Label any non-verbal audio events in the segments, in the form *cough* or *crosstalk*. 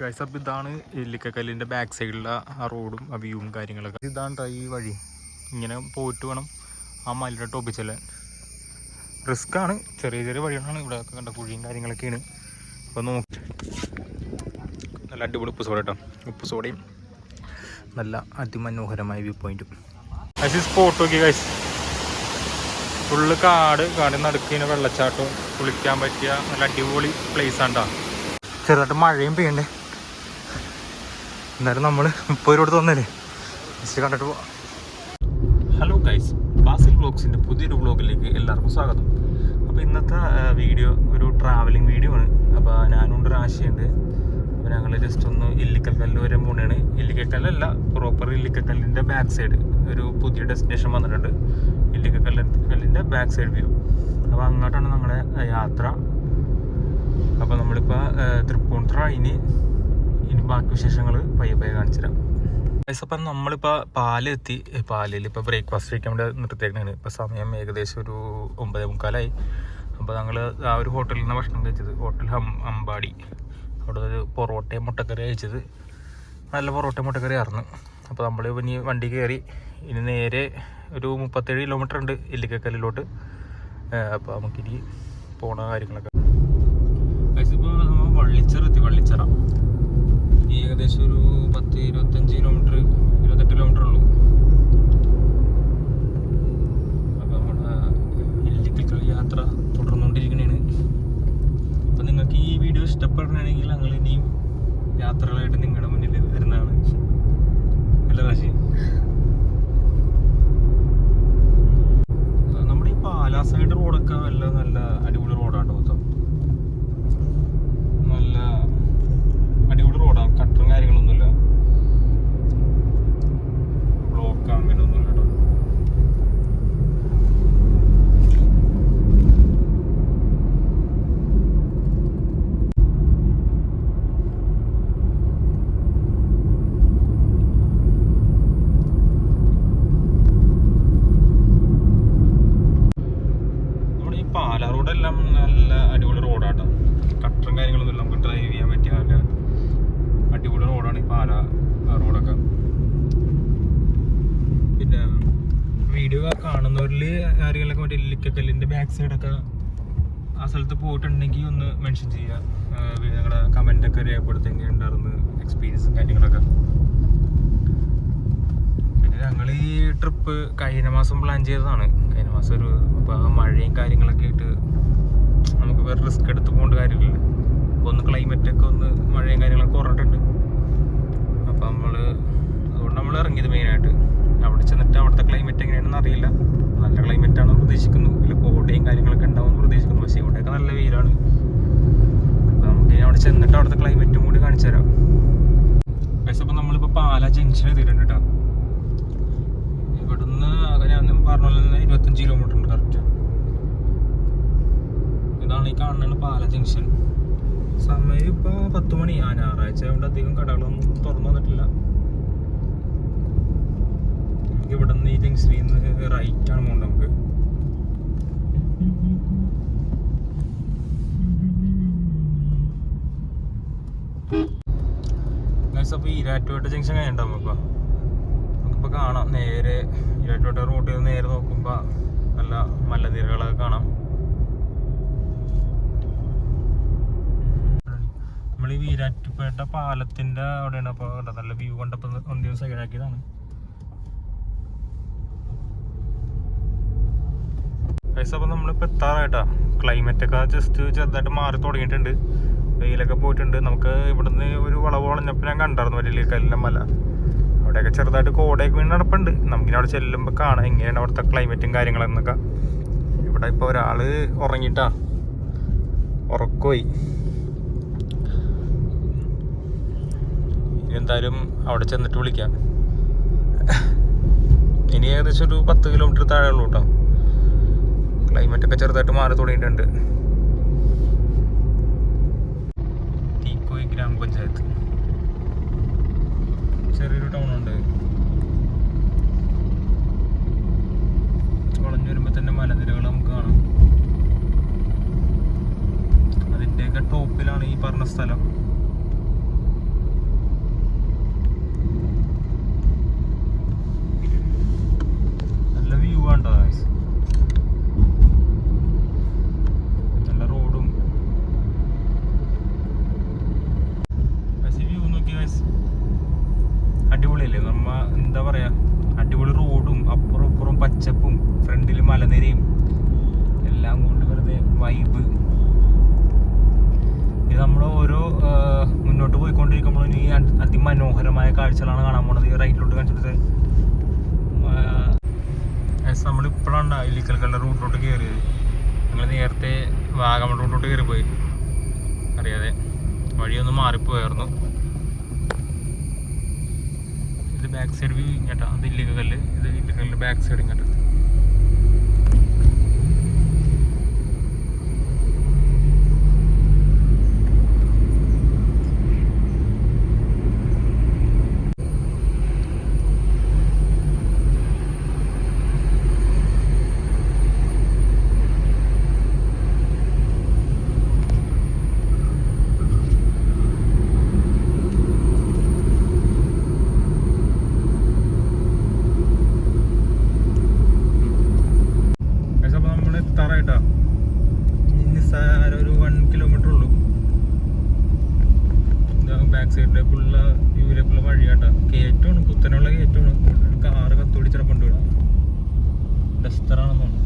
Guys അപ്പം ഇതാണ് ഇല്ലിക്കക്കല്ലിന്റെ back സൈഡിലുള്ള ആ റോഡും ആ വ്യൂവും കാര്യങ്ങളൊക്കെ. ഇതാണ് ഈ വഴി. ഇങ്ങനെ പോയിട്ട് വേണം ആ മലയുടെ ടോപ്പിൽ ചെല്ലാൻ. റിസ്ക് ആണ്. ചെറിയ ചെറിയ വഴികളാണ് ഇവിടെ ഒക്കെ കണ്ട കുഴിയും കാര്യങ്ങളൊക്കെയാണ്. അപ്പോൾ നോക്കി. നല്ല അടിപൊളി ഉപ്പ് സോഡ കേട്ടോ. ഉപ്പ് സോഡയും നല്ല അതിമനോഹരമായ വ്യൂ പോയിന്റും ഗൈസ് സ്പോട്ട് നോക്കി ഗൈസ് ഫുള്ള് കാട് കാട് നടക്കുന്ന വെള്ളച്ചാട്ടവും കുളിക്കാൻ പറ്റിയ നല്ല അടിപൊളി പ്ലേസ് ആണ് ട്ടോ. ചെറുതായിട്ട് മഴയും പെയ്യണ്ടേ? എന്നാലും നമ്മൾ മുപ്പത് രൂപ തന്നല്ലേ? ജസ്റ്റ് കണ്ടിട്ട് പോവാം. ഹലോ ഗൈസ് ബാസിൽ ബ്ലോഗ്സിന്റെ പുതിയൊരു ബ്ലോഗിലേക്ക് എല്ലാവർക്കും സ്വാഗതം. അപ്പോൾ ഇന്നത്തെ വീഡിയോ ഒരു ട്രാവലിംഗ് വീഡിയോ ആണ്. അപ്പോൾ ഞാനുണ്ട് ഒരു ആശയുണ്ട് അപ്പോൾ ഞങ്ങൾ ജസ്റ്റ് ഒന്ന് ഇല്ലിക്കൽ കല്ല് വരെ പോകണയാണ് ഇല്ലിക്കക്കല്ലല്ല പ്രോപ്പർ ഇല്ലിക്കൽക്കല്ലിന്റെ ബാക്ക് സൈഡ് ഒരു പുതിയ ഡെസ്റ്റിനേഷൻ വന്നിട്ടുണ്ട്. ഇല്ലിക്കൽക്കല്ല് കല്ലിന്റെ ബാക്ക് സൈഡ് വ്യൂ അപ്പോൾ അങ്ങോട്ടാണ് നമ്മുടെ യാത്ര. അപ്പോൾ നമ്മളിപ്പോൾ തൃപ്പൂണിത്തുറ ഇനി ബാക്കി വിശേഷങ്ങൾ പയ്യെ പയ്യെ കാണിച്ചു തരാം അപ്പം നമ്മളിപ്പോൾ പാലെത്തി. പാലിൽ ഇപ്പോൾ ബ്രേക്ക്ഫാസ്റ്റ് കഴിക്കാൻ വേണ്ടി നിർത്തിയേക്കണാണ്. ഇപ്പോൾ സമയം ഏകദേശം ഒരു ഒമ്പതേ മുക്കാലായി. അപ്പോൾ ഞങ്ങൾ ആ ഒരു ഹോട്ടലിൽ നിന്ന് ഭക്ഷണം കഴിച്ചത്. ഹോട്ടൽ ഹം അമ്പാടി. അവിടെ ഒരു പൊറോട്ടയും മുട്ടക്കറി കഴിച്ചത്. നല്ല പൊറോട്ട മുട്ടക്കറി ആയിരുന്നു. അപ്പോൾ നമ്മൾ ഇനി വണ്ടി കയറി ഇനി നേരെ ഒരു മുപ്പത്തേഴ് കിലോമീറ്റർ ഉണ്ട് ഇല്ലിക്കക്കല്ലിലോട്ട്. അപ്പോൾ നമുക്കിനി പോണ കാര്യങ്ങളൊക്കെ ഇപ്പോൾ നമ്മൾ വള്ളിച്ചിറ എത്തി വള്ളിച്ചിറ ഈ ഏകദേശം ഒരു പത്ത് ഇരുപത്തഞ്ച് കിലോമീറ്റർ ഇരുപത്തെട്ട് കിലോമീറ്റർ ഉള്ളൂ. അപ്പോൾ നമ്മുടെ ഇല്ലിക്കൽ യാത്ര തുടർന്നുകൊണ്ടിരിക്കുന്നതാണ് അപ്പം നിങ്ങൾക്ക് ഈ വീഡിയോ ഇഷ്ടപ്പെടണമെങ്കിൽ ഞങ്ങൾ ഇനിയും യാത്രകളായിട്ട് നിങ്ങളുടെ മുന്നിൽ വരുന്നതാണ്. അല്ല കാശി നമ്മുടെ ഈ പാലാ റോഡൊക്കെ വല്ല നല്ല അടിപൊളി റോഡാണ് മൊത്തം നല്ല അടിപൊളി റോഡാണ് കട്ടറും കാര്യങ്ങളൊന്നുമില്ല ബ്ലോക്ക് അങ്ങനെയൊന്നുമില്ല കേട്ടോ നമ്മുടെ ഈ പാലാ റോഡെല്ലാം നല്ല അടിപൊളി റോഡാട്ടോ കട്ടറും കാര്യങ്ങളൊന്നുമില്ല നമുക്ക് ഡ്രൈവ് ചെയ്യാൻ പറ്റിയ നല്ല അടിപൊളി റോഡാണ് ഈ പാലാ റോഡൊക്കെ പിന്നെ വീഡിയോ കാണുന്നവരിൽ ആരെങ്കിലൊക്കെ മറ്റേ ഇല്ലിക്കക്കല്ലിന്റെ ബാക്ക് സൈഡൊക്കെ ആ സ്ഥലത്ത് പോയിട്ടുണ്ടെങ്കിൽ ഒന്ന് മെൻഷൻ ചെയ്യുക ഞങ്ങളുടെ കമന്റൊക്കെ രേഖപ്പെടുത്തി എങ്ങനെ ഉണ്ടായിരുന്നു എക്സ്പീരിയൻസും കാര്യങ്ങളൊക്കെ. പിന്നെ ഞങ്ങൾ ഈ ട്രിപ്പ് കഴിഞ്ഞ മാസം പ്ലാൻ ചെയ്തതാണ്. കഴിഞ്ഞ മാസം ഒരു മഴയും കാര്യങ്ങളൊക്കെ ആയിട്ട് നമുക്ക് വേറെ റിസ്ക് എടുത്ത് പോകേണ്ട കാര്യമില്ല അപ്പോൾ ഒന്ന് ക്ലൈമറ്റൊക്കെ ഒന്ന് മഴയും കാര്യങ്ങളൊക്കെ കുറഞ്ഞിട്ടുണ്ട്. അപ്പോൾ നമ്മൾ അതുകൊണ്ട് നമ്മൾ ഇറങ്ങിയത് മെയിനായിട്ട് അവിടെ ചെന്നിട്ട് അവിടുത്തെ ക്ലൈമറ്റ് എങ്ങനെയാണെന്ന് അറിയില്ല. നല്ല ക്ലൈമറ്റ് ആണെന്ന് പ്രതീക്ഷിക്കുന്നു. ഇല്ല കോടയും കാര്യങ്ങളൊക്കെ ഉണ്ടാവുമെന്ന് പ്രതീക്ഷിക്കുന്നു. പക്ഷേ ഇവിടെയൊക്കെ നല്ല വെയിലാണ്. അപ്പോൾ നമുക്ക് ഇനി അവിടെ ചെന്നിട്ട് അവിടുത്തെ ക്ലൈമറ്റും കൂടി കാണിച്ചു തരാം. പക്ഷേ അപ്പോൾ നമ്മളിപ്പോൾ പാലാ ജംഗ്ഷൻ എത്തിയിട്ടുണ്ട് കേട്ടോ ഇവിടുന്ന് ഞാൻ പറഞ്ഞ പോലെ തന്നെ ഇരുപത്തഞ്ച് കിലോമീറ്റർ ഉണ്ട് കറക്റ്റ് ഇതാണ് ഈ കാണുന്നത് പാല ജംഗ്ഷൻ സമയം ഇപ്പോൾ പത്ത് മണി. ആ ഞായറാഴ്ച ആയതുകൊണ്ട് അധികം കടകളൊന്നും തുറന്നു വന്നിട്ടില്ല. നമുക്ക് ഇവിടെ നിന്ന് ഈ ജംഗ്ഷനിൽ നിന്ന് റൈറ്റ് ആണ് പോകേണ്ടത് നമുക്ക്. അപ്പോൾ ഈരാറ്റുപേട്ട ജംഗ്ഷൻ കഴിഞ്ഞിട്ടുണ്ടാവും നമുക്കിപ്പോൾ നമുക്കിപ്പോൾ കാണാം. നേരെ ഇരട്ടോട്ട റോഡിൽ നിന്ന് നേരെ നോക്കുമ്പോൾ നല്ല മലനിരകളൊക്കെ കാണാം. നമ്മൾ ഈ വീരാറ്റുപേട്ട പാലത്തിന്റെ അവിടെയാണ് അപ്പോൾ നല്ല വ്യൂ കണ്ടപ്പോൾ ദിവസം സൈഡാക്കിയതാണ്. പൈസ അപ്പോൾ നമ്മളിപ്പോൾ എത്താറായിട്ടാ. ക്ലൈമറ്റൊക്കെ ജസ്റ്റ് ചെറുതായിട്ട് മാറി തുടങ്ങിയിട്ടുണ്ട്. വെയിലൊക്കെ പോയിട്ടുണ്ട്. നമുക്ക് ഇവിടുന്ന് ഒരു വളവ് വളഞ്ഞപ്പോൾ ഞാൻ കണ്ടായിരുന്നു വലിയ കല്ലിന്റെ മല. അവിടെയൊക്കെ ചെറുതായിട്ട് കോടയൊക്കെ വീണ് നടപ്പുണ്ട്. നമുക്കിനി അവിടെ ചെല്ലുമ്പോൾ കാണാം. എങ്ങനെയാണ് അവിടുത്തെ ക്ലൈമറ്റും കാര്യങ്ങളെന്നൊക്കെ. ഇവിടെ ഇപ്പോൾ ഒരാൾ ഉറങ്ങിയിട്ടാ ഉറക്കോയി. എന്തായാലും അവിടെ ചെന്നിട്ട് വിളിക്കാം. ഇനി ഏകദേശം ഒരു പത്ത് കിലോമീറ്റർ താഴെ ഉള്ളൂ കേട്ടോ. ക്ലൈമറ്റൊക്കെ ചെറുതായിട്ട് മാറി തുടങ്ങിയിട്ടുണ്ട്. തീക്കോയി ഗ്രാമപഞ്ചായത്ത്. ചെറിയൊരു ഉണ്ട്. വളഞ്ഞു വരുമ്പോൾ തന്നെ മലനിരകൾ നമുക്ക് കാണാം. അതിന്റെയൊക്കെ ടോപ്പിലാണ് ഈ പറഞ്ഞ സ്ഥലം. നല്ല വ്യൂ ആണ് വാഗമൺ കയറി കയറിപ്പോയി അറിയാതെ വഴിയൊന്ന് മാറിപ്പോയായിരുന്നു. ഇത് ബാക്ക് സൈഡ് വ്യൂ ഇങ്ങോട്ടാ. അത് ഇല്ലിക്കല്ല് ഇത് ഇല്ലിക്കല്ലിന്റെ ബാക്ക് സൈഡ് ഇങ്ങോട്ട് അപ്പോൾ നമ്മൾ എത്താറായിട്ടാ നിസ്സാര ഒരു വൺ കിലോമീറ്റർ ഉള്ളൂ ബാക്ക് സൈഡിലേക്കുള്ള വ്യൂവിലേക്കുള്ള വഴിയാട്ടാ. കയറ്റമാണ് കുത്തനുള്ള കയറ്റമാണ് കാറ് കത്തോടിച്ചിടപ്പുണ്ട് ഇവിടെ ഡസ്റ്ററാണെന്ന് തോന്നുന്നു.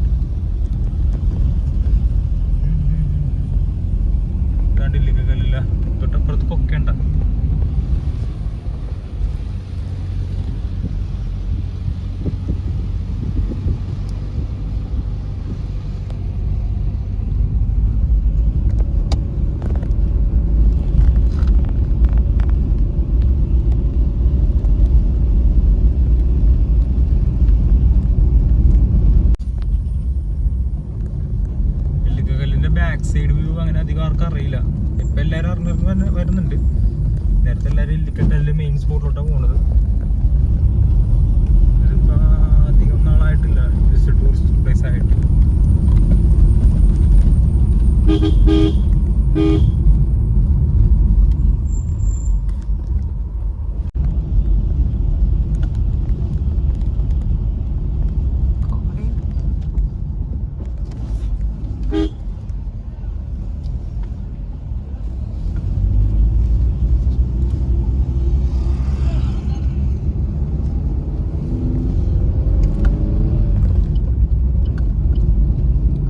കണ്ടില്ലേ കല്ലില്ല തൊട്ടപ്പുറത്ത് കൊക്കേണ്ട ബാക്ക് സൈഡ് വ്യൂ അങ്ങനെ അധികം ആർക്കും അറിയില്ല. ഇപ്പൊ എല്ലാരും അറിഞ്ഞിരുന്ന് വര- വരുന്നുണ്ട്. നേരത്തെ എല്ലാരും ഇല്ലിക്കല്ലിന്റെ മെയിൻ സ്പോട്ടിലോട്ടാണ് പോണത്. ഇതിപ്പോ അധികം നാളായിട്ടില്ല. ജസ്റ്റ് ടൂറിസ്റ്റ് പ്ലേസ് ആയിട്ട്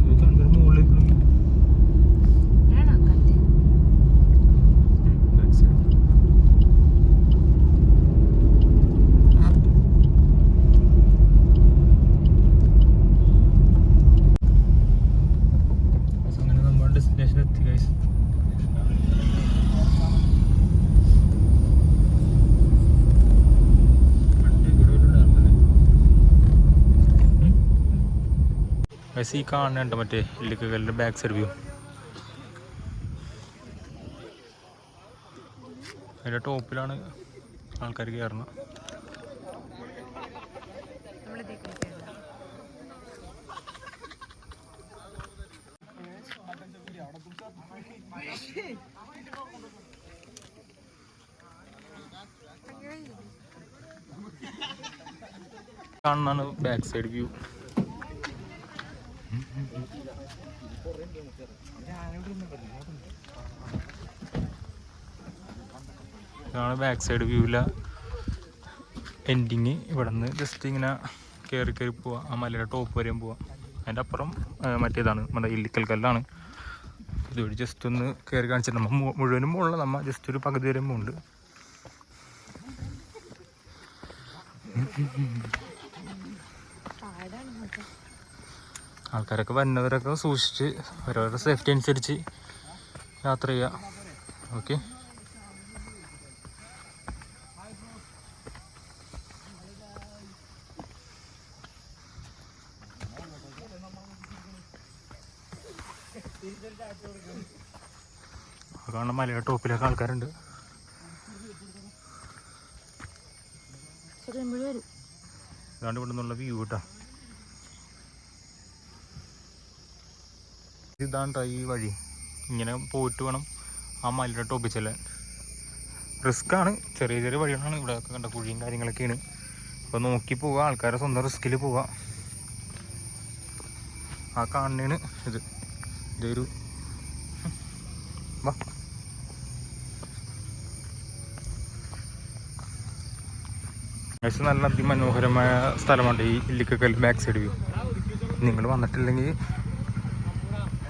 ഇത് കണ്ടൊരു മുകളിലേക്ക് നോക്കി. ബാക്ക് സൈഡ് അങ്ങനെ നമ്മൾ ഡെസ്റ്റിനേഷൻ എത്തി ഗൈസ് ഈ കാണുന്നുണ്ട്. മറ്റേ ഇല്ലിക്കല്ലിന്റെ ബാക്ക് സൈഡ് വ്യൂ അതിന്റെ ടോപ്പിലാണ് ആൾക്കാർ കയറുന്നത് കാണുന്നതാണ് ബാക്ക് സൈഡ് വ്യൂ ഇതാണ് ബാക്ക് സൈഡ് വ്യൂല എൻഡിങ് ഇവിടെ നിന്ന് ജസ്റ്റ് ഇങ്ങനെ കയറി കയറി പോവാം. ആ മലയുടെ ടോപ്പ് വരെയും പോവാം. അതിന്റെ അപ്പുറം മറ്റേതാണ് നമ്മുടെ ഇല്ലിക്കൽ കല്ലാണ്. ഇതുവഴി ജസ്റ്റ് ഒന്ന് കയറി കാണിച്ചിട്ട് നമ്മൾ മുഴുവനും മുകളിൽ നമ്മൾ ജസ്റ്റ് ഒരു പകുതി വരെ മുണ്ട് ആൾക്കാരൊക്കെ വരുന്നവരൊക്കെ സൂക്ഷിച്ച് ഓരോരുടെ സേഫ്റ്റി അനുസരിച്ച് യാത്ര ചെയ്യുക ഓക്കെ കാണുന്ന മലയുടെ ടോപ്പിലൊക്കെ ആൾക്കാരുണ്ട്. ഇതാണ്ട് ഇവിടെ നിന്നുള്ള വ്യൂ കേട്ടോ ഇതാണ് ഈ വഴി. ഇങ്ങനെ പോയിട്ട് വേണം ആ മലയുടെ ടോപ്പിൽ ചെല്ലാൻ. റിസ്ക് ആണ്. ചെറിയ ചെറിയ വഴികളാണ് ഇവിടെ കണ്ട കുഴിയും കാര്യങ്ങളൊക്കെയാണ്. അപ്പോൾ നോക്കി പോവുക. ആൾക്കാരെ സ്വന്തം റിസ്കിൽ പോവുക. ആ കാണണേണ് ഇത്. ഇതൊരു വാ. ഏകദേശം നല്ല അതിമനോഹരമായ സ്ഥലമുണ്ട് ഈ ഇല്ലിക്കൽ ബാക്ക് സൈഡ് വ്യൂ നിങ്ങൾ വന്നിട്ടില്ലെങ്കിൽ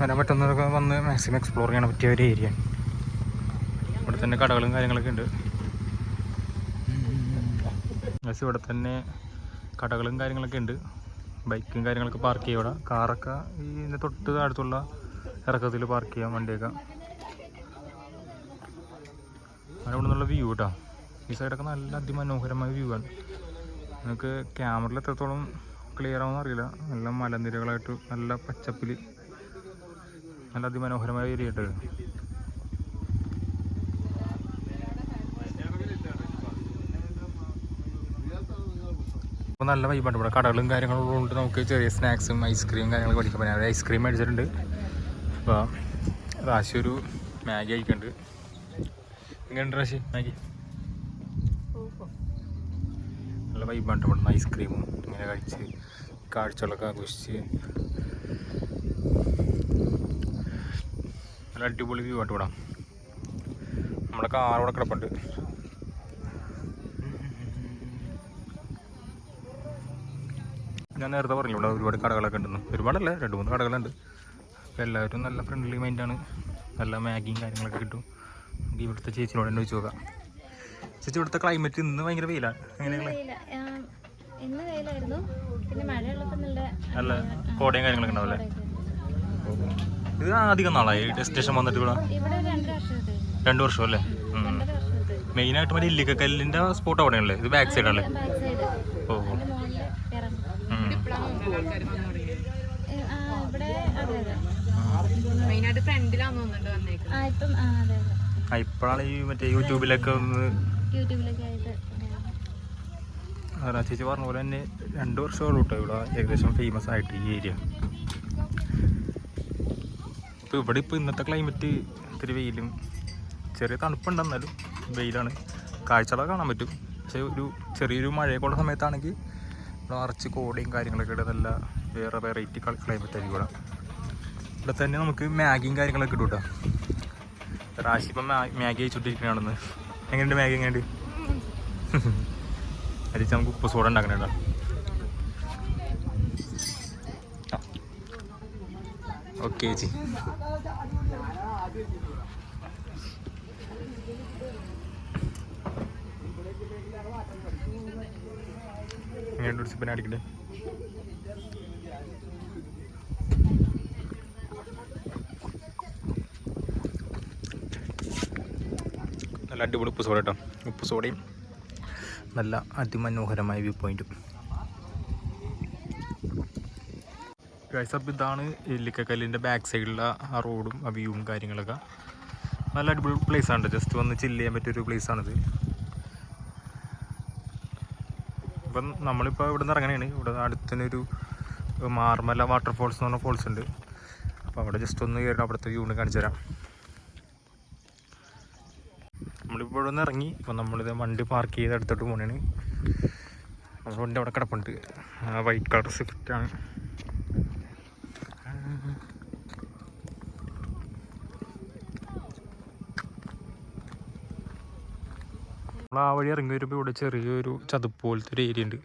വരാൻ പറ്റുന്നവരൊക്കെ വന്ന് മാക്സിമം എക്സ്പ്ലോർ ചെയ്യാൻ പറ്റിയ ഒരു ഏരിയ ഇവിടെ തന്നെ കടകളും കാര്യങ്ങളൊക്കെ ഉണ്ട്. പക്ഷേ ഇവിടെ തന്നെ കടകളും കാര്യങ്ങളൊക്കെ ഉണ്ട്. ബൈക്കും കാര്യങ്ങളൊക്കെ പാർക്ക് ചെയ്യും ഇവിടെ. കാറൊക്കെ ഈ ഇതിന്റെ തൊട്ട് അടുത്തുള്ള ഇറക്കത്തിൽ പാർക്ക് ചെയ്യാം വണ്ടിയൊക്കെ. അങ്ങനെ ഇവിടെ നിന്നുള്ള വ്യൂ കേട്ടോ ഈ സൈഡൊക്കെ നല്ല അതിമനോഹരമായ വ്യൂ ആണ്. നിങ്ങൾക്ക് ക്യാമറയിൽ എത്രത്തോളം ക്ലിയർ ആവുമെന്ന് അറിയില്ല. നല്ല മലനിരകളായിട്ട് നല്ല പച്ചപ്പിൽ നല്ല അതിമനോഹരമായ ഏരിയ കേട്ടത് നല്ല വൈബാണ് ഇവിടെ. കടകളും കാര്യങ്ങളും കൊണ്ട് നമുക്ക് ചെറിയ സ്നാക്സും ഐസ്ക്രീം കാര്യങ്ങളും പഠിക്കാൻ പറ്റും ഐസ്ക്രീം മേടിച്ചിട്ടുണ്ട്. അപ്പോൾ റാശി ഒരു മാഗി കഴിക്കുന്നുണ്ട്. എങ്ങനെയുണ്ട് റാശി മാഗി? നല്ല വൈബാണ് ഇവിടെ. ഐസ്ക്രീമും ഇങ്ങനെ കഴിച്ച് കാഴ്ചകളൊക്കെ ആഘോഷിച്ച്. നല്ല അടിപൊളി വ്യൂ ആയിട്ട് ഇവിടെ നമ്മുടെ കാർ ഇവിടെ കിടപ്പുണ്ട്. ഞാൻ നേരത്തെ പറഞ്ഞു ഇവിടെ ഒരുപാട് കടകളൊക്കെ ഉണ്ടെന്ന്. ഒരുപാടല്ല? രണ്ട് മൂന്ന് കടകളുണ്ട്. അപ്പോൾ എല്ലാവരും നല്ല ഫ്രണ്ട്ലി മൈൻഡാണ് നല്ല മാഗിയും കാര്യങ്ങളൊക്കെ കിട്ടും. നമുക്ക് ഇവിടുത്തെ ചേച്ചിനോട് തന്നെ ചോദിച്ചു നോക്കാം. ചേച്ചി ഇവിടുത്തെ ക്ലൈമറ്റ് ഇന്ന് ഭയങ്കര വെയിലാണ് ആ, ഇന്ന് വെയിലായിരുന്നു. പിന്നെ മഴയുള്ളപ്പോൾ നല്ല നല്ല കോടയും കാര്യങ്ങളൊക്കെ ഉണ്ടാവില്ലേ ഇത് അധികം നാളായി? സ്റ്റേഷൻ വന്നിട്ട് ഇവിടെ? രണ്ടു വർഷം അല്ലേ? മെയിനായിട്ട് മറ്റേ ഇല്ലിക്കല്ലിന്റെ സ്പോട്ട് അവിടെയല്ലേ ഇത് ബാക്ക് സൈഡല്ലേ സൈഡ് ഓ ഇപ്പഴാണ് ഈ മറ്റേ യൂട്യൂബിലൊക്കെ ഒന്ന് യൂട്യൂബിലൊക്കെ ആയിട്ട് ആ ചേച്ചി പറഞ്ഞ പോലെ തന്നെ രണ്ടു വർഷമേ കേട്ടോ ഇവിടെ ഏകദേശം ഫേമസ് ആയിട്ട് ഈ ഏരിയ ഇപ്പോൾ ഇവിടെ ഇപ്പോൾ ഇന്നത്തെ ക്ലൈമറ്റ് ഇത്തിരി വെയിലും. ചെറിയ തണുപ്പുണ്ടെന്നാലും വെയിലാണ്. കാഴ്ചകളൊക്കെ കാണാൻ പറ്റും. പക്ഷേ ഒരു ചെറിയൊരു മഴയൊക്കെ സമയത്താണെങ്കിൽ ഇവിടെ നിറച്ച് കോടയും കാര്യങ്ങളൊക്കെ ഇവിടെ നല്ല വേറെ വെറൈറ്റി ക്ലൈമറ്റ് ആയിരിക്കും ഇവിടെ. തന്നെ നമുക്ക് മാഗിയും കാര്യങ്ങളൊക്കെ ഇടും കേട്ടോ. റാശി ഇപ്പം മാഗി അയച്ചുകൊണ്ടിരിക്കണമെന്ന് എങ്ങനെയുണ്ട് മാഗി എങ്ങനെയുണ്ട്? *laughs* അരിച്ച് നമുക്ക് ഉപ്പ് സോഡ ഉണ്ടാക്കണം ഓക്കെ ചേച്ചി. അടിക്കണ്ടേ? നല്ല അടിപൊളി ഉപ്പ് സോഡ കേട്ടോ. ഉപ്പ് സോഡയും നല്ല അതിമനോഹരമായ വ്യൂ പോയിന്റും. ഗൈസ് അപ്പോൾ ഇതാണ് ഇല്ലിക്കക്കല്ലിന്റെ ബാക്ക് സൈഡിലുള്ള ആ റോഡും ആ വ്യൂവും കാര്യങ്ങളൊക്കെ. നല്ല അടിപൊളി പ്ലേസ് ആണ് ജസ്റ്റ് വന്ന് ചില്ല് ചെയ്യാൻ പറ്റിയൊരു ആണിത് ഇപ്പം നമ്മളിപ്പോൾ ഇവിടെ നിന്ന് ഇറങ്ങണേണ്. ഇവിടെ അടുത്ത് തന്നെ ഒരു മാർമല വാട്ടർഫോൾസ് എന്ന് പറഞ്ഞ ഫോൾസ് ഉണ്ട്. അപ്പോൾ അവിടെ ജസ്റ്റ് ഒന്ന് കയറി അവിടുത്തെ വ്യൂ ഒന്ന് കാണിച്ചു തരാം. നമ്മളിപ്പോൾ ഇവിടെ നിന്ന് ഇറങ്ങി അപ്പോൾ നമ്മളിത് വണ്ടി പാർക്ക് ചെയ്ത് അടുത്തോട്ട് പോകണേണ് നമ്മുടെ വണ്ടി അവിടെ കിടപ്പുണ്ട്. വൈറ്റ് കളർ സ്വിഫ്റ്റ് നമ്മൾ ആ വഴി ഇറങ്ങി വരുമ്പോൾ ഇവിടെ ചെറിയൊരു ചതുപ്പ് പോലത്തെ ഒരു ഏരിയ ഉണ്ട്.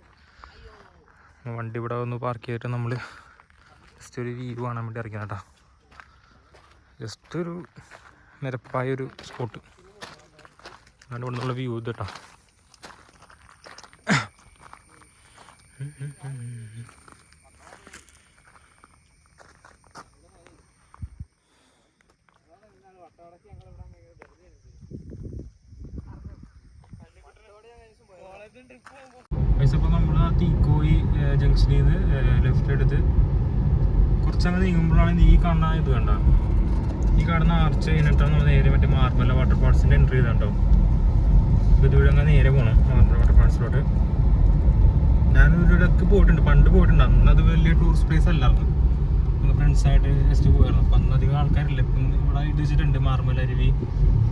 വണ്ടി ഇവിടെ ഒന്ന് പാർക്ക് ചെയ്തിട്ട് നമ്മൾ ജസ്റ്റ് ഒരു വ്യൂ കാണാൻ വേണ്ടി ഇറങ്ങിയ കേട്ടോ ജസ്റ്റ് ഒരു നിരപ്പായ ഒരു സ്പോട്ട് അതിന്റെ ഇവിടെ നിന്നുള്ള വ്യൂ ഇത് കേട്ടോ അപ്പോൾ നമ്മൾ ആ തീക്കോയി ജംഗ്ഷനിൽ നിന്ന് ലെഫ്റ്റ് എടുത്ത് കുറച്ചങ്ങ് നീങ്ങുമ്പോഴാണ് ഈ കാണുന്ന ഇത് കണ്ട? ഈ കാണുന്ന ആർച്ച് കഴിഞ്ഞിട്ടാണ് നമ്മൾ നേരെ മറ്റേ മാർബല വാട്ടർ പാർട്സിന്റെ എൻട്രി ചെയ്തോ അപ്പോൾ ഇതുവഴി അങ്ങ് നേരെ പോകണം മാർബല വാട്ടർ പാർട്സിലോട്ട് ഞാൻ ഇടയ്ക്ക് പോയിട്ടുണ്ട് പണ്ട് പോയിട്ടുണ്ട്. അന്ന് അത് വലിയ ടൂറിസ്റ്റ് പ്ലേസ് അല്ലായിരുന്നു. ഫ്രണ്ട്സായിട്ട് ജസ്റ്റ് പോയിരുന്നു. അപ്പം അന്ന് അധികം ആൾക്കാരില്ല. ഇപ്പം ഇവിടെ എഴുതി വെച്ചിട്ടുണ്ട് മാർമല അരുവി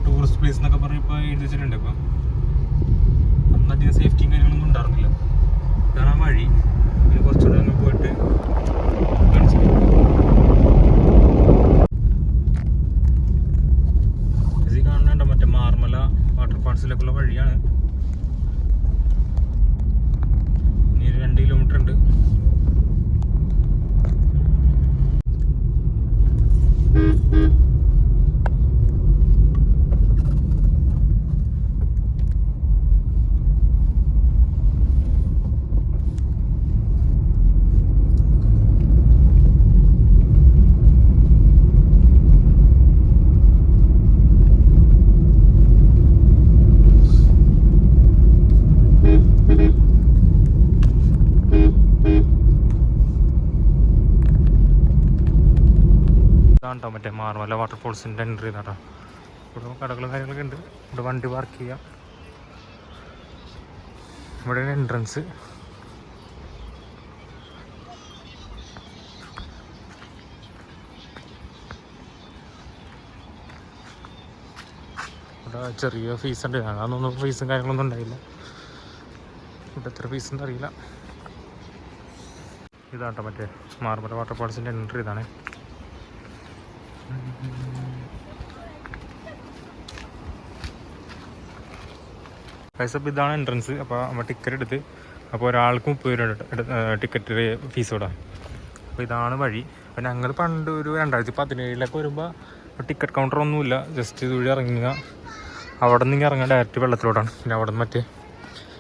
ടൂറിസ്റ്റ് പ്ലേസ് എന്നൊക്കെ പറഞ്ഞ് ഇപ്പോൾ എഴുതി ഇപ്പം. അധികം സേഫ്റ്റിയും കാര്യങ്ങളൊന്നും ഉണ്ടായിരുന്നില്ല. ആ വഴി. പിന്നെ കുറച്ചുകൂടെ അങ്ങ് പോയിട്ട് കാണിച്ചു തരാം. ഇത് ഈ കാണുന്നുണ്ടോ മറ്റേ മാർമല വാട്ടർ ഫാൾസിലേക്കുള്ള വഴിയാണ് ഉണ്ട് ഇതാണ് കേട്ടോ മറ്റേ മാർമല വാട്ടർഫോൾസിന്റെ എൻട്രി ഇതാട്ടോ ഇവിടെ കടകളും കാര്യങ്ങളൊക്കെ ഉണ്ട്. ഇവിടെ വണ്ടി പാർക്ക് ചെയ്യാം. ഇവിടെ എൻട്രൻസ് ഇവിടെ ചെറിയ ഫീസ് ഉണ്ട്. അതൊന്നും ഫീസും കാര്യങ്ങളൊന്നും ഉണ്ടായില്ല. ഇവിടെ എത്ര ഫീസ് ഉണ്ട് അറിയില്ല. ഇതാട്ടോ മറ്റേ മാർമല വാട്ടർഫോൾസിന്റെ എൻട്രി ഇതാണ്. പൈസ ഇപ്പം ഇതാണ് എൻട്രൻസ് അപ്പോൾ നമ്മൾ ടിക്കറ്റ് എടുത്ത് അപ്പോൾ ഒരാൾക്കും മുപ്പത് രൂപ ടിക്കറ്റ് ഫീസ് കൂടാം അപ്പോൾ ഇതാണ് വഴി. അപ്പോൾ ഞങ്ങൾ പണ്ട് ഒരു രണ്ടായിരത്തി പതിനേഴിലൊക്കെ വരുമ്പോൾ ടിക്കറ്റ് കൗണ്ടർ ഒന്നുമില്ല. ജസ്റ്റ് ഇതുവഴി ഇറങ്ങുക അവിടെ നിന്ന് ഇറങ്ങാൻ ഡയറക്റ്റ് വെള്ളത്തിലോട്ടാണ്. പിന്നെ അവിടെ നിന്ന് മറ്റേ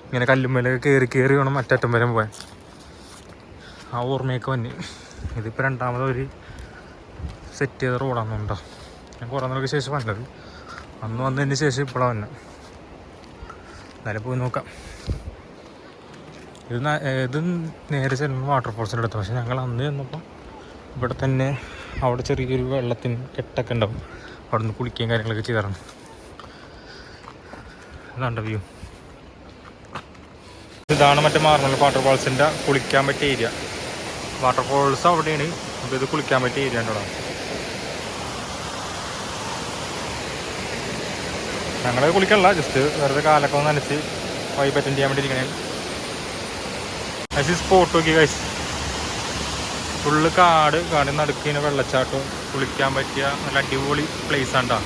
ഇങ്ങനെ കല്ലുമ്മലൊക്കെ കയറി കയറി വേണം മറ്ററ്റം വരെ പോകാൻ ആ ഓർമ്മയൊക്കെ വന്നി. ഇതിപ്പോൾ രണ്ടാമത് ഒരു സെറ്റ് ചെയ്ത റോഡാണെന്നുണ്ടോ ഞാൻ കുറേ നാൾക്ക് ശേഷം വന്നത് അന്ന് വന്നതിന് ശേഷം ഇപ്പോഴാണ് വന്നത് എന്നാലും പോയി നോക്കാം. ഇത് ഇത് നേരെ ചെല്ലുന്ന വാട്ടർഫോൾസിന്റെ അടുത്ത്. പക്ഷെ ഞങ്ങൾ അന്ന് ചെന്നപ്പോൾ ഇവിടെ തന്നെ അവിടെ ചെറിയൊരു വെള്ളത്തിന് കെട്ടൊക്കെ ഉണ്ടാവും. അവിടെ നിന്ന് കുളിക്കുകയും കാര്യങ്ങളൊക്കെ ചെയ്തായിരുന്നു. അതാണ്ട വ്യൂ ഇതാണ് മറ്റേ മാർമല വാട്ടർഫോൾസിന്റെ കുളിക്കാൻ പറ്റിയ ഏരിയ വാട്ടർഫോൾസ് അവിടെയാണ്. അപ്പോൾ ഇത് കുളിക്കാൻ പറ്റിയ ഏരിയ ഉണ്ടോ? ഞങ്ങൾ കുളിക്കല്ല ജസ്റ്റ് വെറുതെ കാലൊക്കെ ഒന്ന് നനച്ച് വൈബ് അറ്റൻഡ് ചെയ്യാൻ വേണ്ടി ഇരിക്കണേ ഗൈസ് സ്പോട്ട് നോക്കി ഗൈസ് ഫുള്ള് കാട് കാടിന് നടുക്കിന് വെള്ളച്ചാട്ടം കുളിക്കാൻ പറ്റിയ നല്ല അടിപൊളി പ്ലേസ് ആണ് കേട്ടോ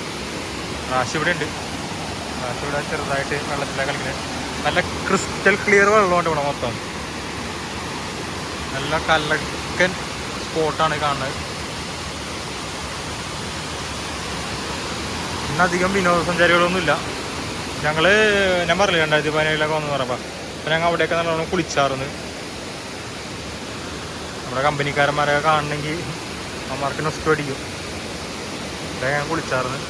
റാശി ഇവിടെ ഉണ്ട്. റാശ് ഇവിടെ ചെറുതായിട്ട് വെള്ളത്തിലാണ് കളിക്കുന്നത് നല്ല ക്രിസ്റ്റൽ ക്ലിയർ വെള്ളമുണ്ട് ഇവിടെ മൊത്തം. നല്ല കല്ലക്കൻ സ്പോട്ടാണ് കാണുന്നത്. ഇന്നധികം വിനോദസഞ്ചാരികളൊന്നുമില്ല. ഞങ്ങൾ ഞാൻ പറഞ്ഞില്ല രണ്ടായിരത്തി പതിനേഴിലൊക്കെ വന്നു പറഞ്ഞപ്പോൾ അപ്പോൾ ഞങ്ങൾ അവിടെയൊക്കെ നല്ലോണം കുളിച്ചാർന്ന്. നമ്മുടെ കമ്പനിക്കാരന്മാരൊക്കെ കാണണമെങ്കിൽ അമ്മമാർക്ക് നൊസ്റ്റ് അടിക്കും. അവിടെ ഞാൻ കുളിച്ചാർന്ന്.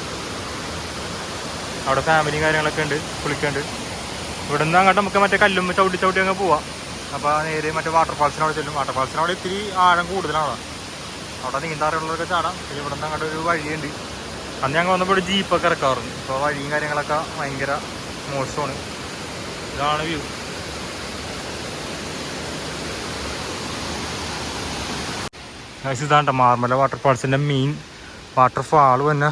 അവിടെ ഫാമിലിയും കാര്യങ്ങളൊക്കെ ഉണ്ട് കുളിക്കുന്നുണ്ട് ഇവിടെ നിന്ന് അങ്ങോട്ട് നമുക്ക് മറ്റേ കല്ലും ചവിട്ടി ചവിട്ടി അങ്ങ് പോവാം. അപ്പോൾ നേരെ മറ്റേ വാട്ടർ ഫാൾസിനവിടെ ചെല്ലും. വാട്ടർ ഫാൾസിനവിടെ ഇത്തിരി ആഴം കൂടുതലാണ്. അവിടെ നീന്താറുള്ളതൊക്കെ ചാടാം. പിന്നെ ഇവിടെ നിന്ന് അങ്ങോട്ട് ഒരു വഴിയുണ്ട്. അന്ന് ഞങ്ങൾ വന്നപ്പോൾ ജീപ്പൊക്കെ ഇറക്കാറുണ്ട്. അപ്പോൾ വഴിയും കാര്യങ്ങളൊക്കെ ഭയങ്കര മോശമാണ്. ഇതാണ് വ്യൂ ഇതാണ്ട മാർമല വാട്ടർഫാൾസിന്റെ മെയിൻ വാട്ടർഫാൾ തന്നെ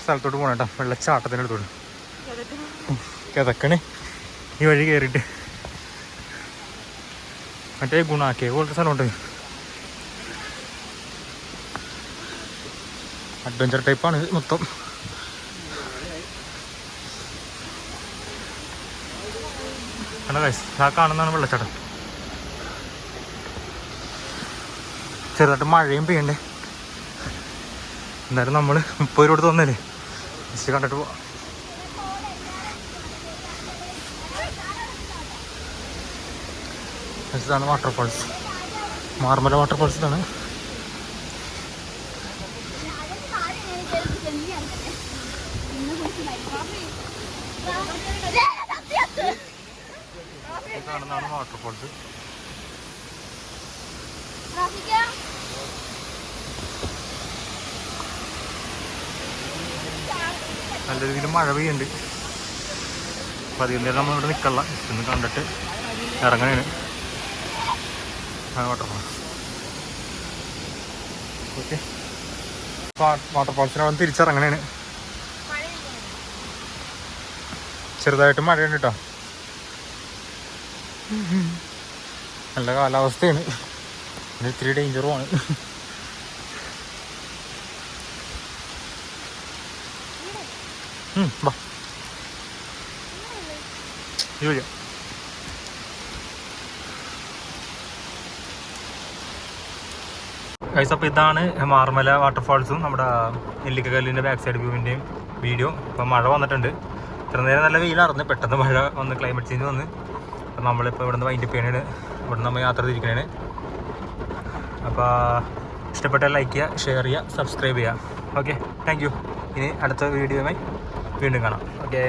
സ്ഥലത്തോട്ട് പോകണം കേട്ടോ വെള്ളച്ചാട്ടത്തിന്റെ അടുത്തോട്ട്. കിതക്കണേ ഈ വഴി കയറിയിട്ട് മറ്റേ ഗുണാക്കിയ പോലത്തെ സ്ഥലമുണ്ട്. അഡ്വഞ്ചർ ടൈപ്പാണ് ഇത് മൊത്തം. കാണുന്നതാണ് വെള്ളച്ചാട്ടം. ചെറുതായിട്ട് മഴയും പെയ്യണ്ടേ? എന്നാലും നമ്മൾ മുപ്പത് രൂപ വന്നല്ലേ? ജസ്റ്റ് കണ്ടിട്ട് പോവാം. ഇതാണ് വാട്ടർഫോൾസ് മാർമല വാട്ടർഫാൾസ് ഇതാണ്. കാണുന്നതാണ് വാട്ടർഫാൾസ് നല്ല രീതിയിൽ മഴ പെയ്യുന്നുണ്ട്. അപ്പം നമ്മളിവിടെ നിൽക്കല്ല ഇന്ന് കണ്ടിട്ട് ഇറങ്ങണേന് വാട്ടർഫോൾസ് ഓക്കെ വാട്ടർഫാൾസിനവിടെ തിരിച്ചിറങ്ങണേന് ചെറുതായിട്ട് മഴയുണ്ട് കേട്ടോ നല്ല കാലാവസ്ഥയാണ്. ഇത്തിരി ഡേഞ്ചറുമാണ് വാ. ഗൈസ് അപ്പോൾ ഇതാണ് മാർമല വാട്ടർഫാൾസും നമ്മുടെ നെല്ലിക്കക്കല്ലിന്റെ ബാക്ക് സൈഡ് വ്യൂവിന്റെയും വീഡിയോ ഇപ്പോൾ മഴ വന്നിട്ടുണ്ട്. ഇത്ര നേരം നല്ല വെയിലായിരുന്നു. പെട്ടെന്ന് മഴ വന്ന് ക്ലൈമറ്റ് ചേഞ്ച് വന്ന്. അപ്പം നമ്മളിപ്പോൾ ഇവിടെ നിന്ന് വൈൻഡപ്പ് ചെയ്യണേ ഇവിടെ നമ്മൾ യാത്ര തിരിക്കണേ അപ്പോൾ ഇഷ്ടപ്പെട്ട ലൈക്ക് ചെയ്യുക ഷെയർ ചെയ്യുക സബ്സ്ക്രൈബ് ചെയ്യുക. ഓക്കെ താങ്ക് യു ഇനി അടുത്ത വീഡിയോയുമായി വീണ്ടും കാണാം. ഓക്കെ